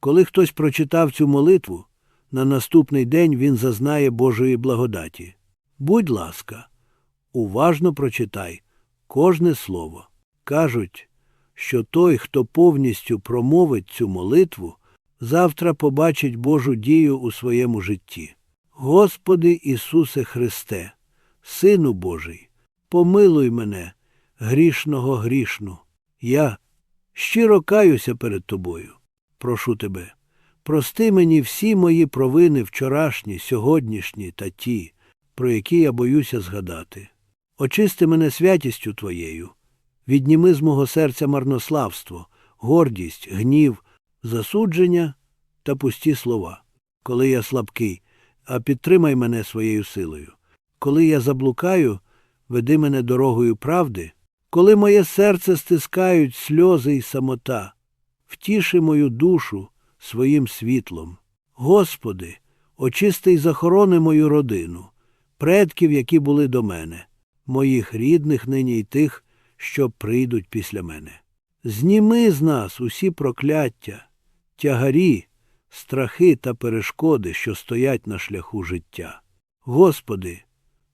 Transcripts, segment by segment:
Коли хтось прочитав цю молитву, на наступний день він зазнає Божої благодаті. Будь ласка, уважно прочитай кожне слово. Кажуть, що той, хто повністю промовить цю молитву, завтра побачить Божу дію у своєму житті. Господи Ісусе Христе, Сину Божий, помилуй мене, грішного грішну. Я щиро каюся перед Тобою. Прошу Тебе, прости мені всі мої провини вчорашні, сьогоднішні та ті, про які я боюся згадати. Очисти мене святістю Твоєю, відніми з мого серця марнославство, гордість, гнів, засудження та пусті слова. Коли я слабкий, а підтримай мене своєю силою. Коли я заблукаю, веди мене дорогою правди. Коли моє серце стискають сльози й самота, втіши мою душу своїм світлом. Господи, очисти й захорони мою родину, предків, які були до мене, моїх рідних нині й тих, що прийдуть після мене. Зніми з нас усі прокляття, тягарі, страхи та перешкоди, що стоять на шляху життя. Господи,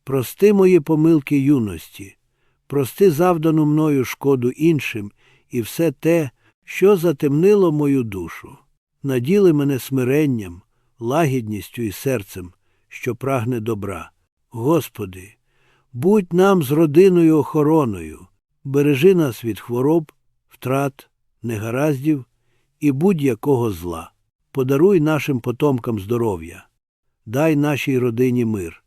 прости мої помилки юності, прости завдану мною шкоду іншим і все те, що затемнило мою душу. Наділи мене смиренням, лагідністю і серцем, що прагне добра. Господи, будь нам з родиною охороною, бережи нас від хвороб, втрат, негараздів і будь-якого зла. Подаруй нашим потомкам здоров'я, дай нашій родині мир,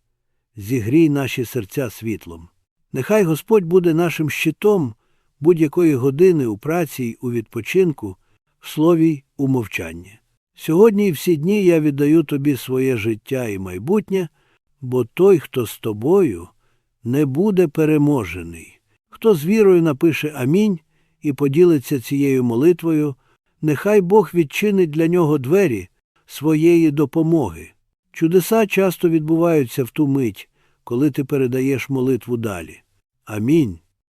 зігрій наші серця світлом. Нехай Господь буде нашим щитом будь-якої години у праці й у відпочинку, в слові й у мовчанні. Сьогодні і всі дні я віддаю тобі своє життя і майбутнє, бо той, хто з тобою, не буде переможений. Хто з вірою напише Амінь і поділиться цією молитвою, нехай Бог відчинить для нього двері своєї допомоги. Чудеса часто відбуваються в ту мить, коли ти передаєш молитву далі. Амінь.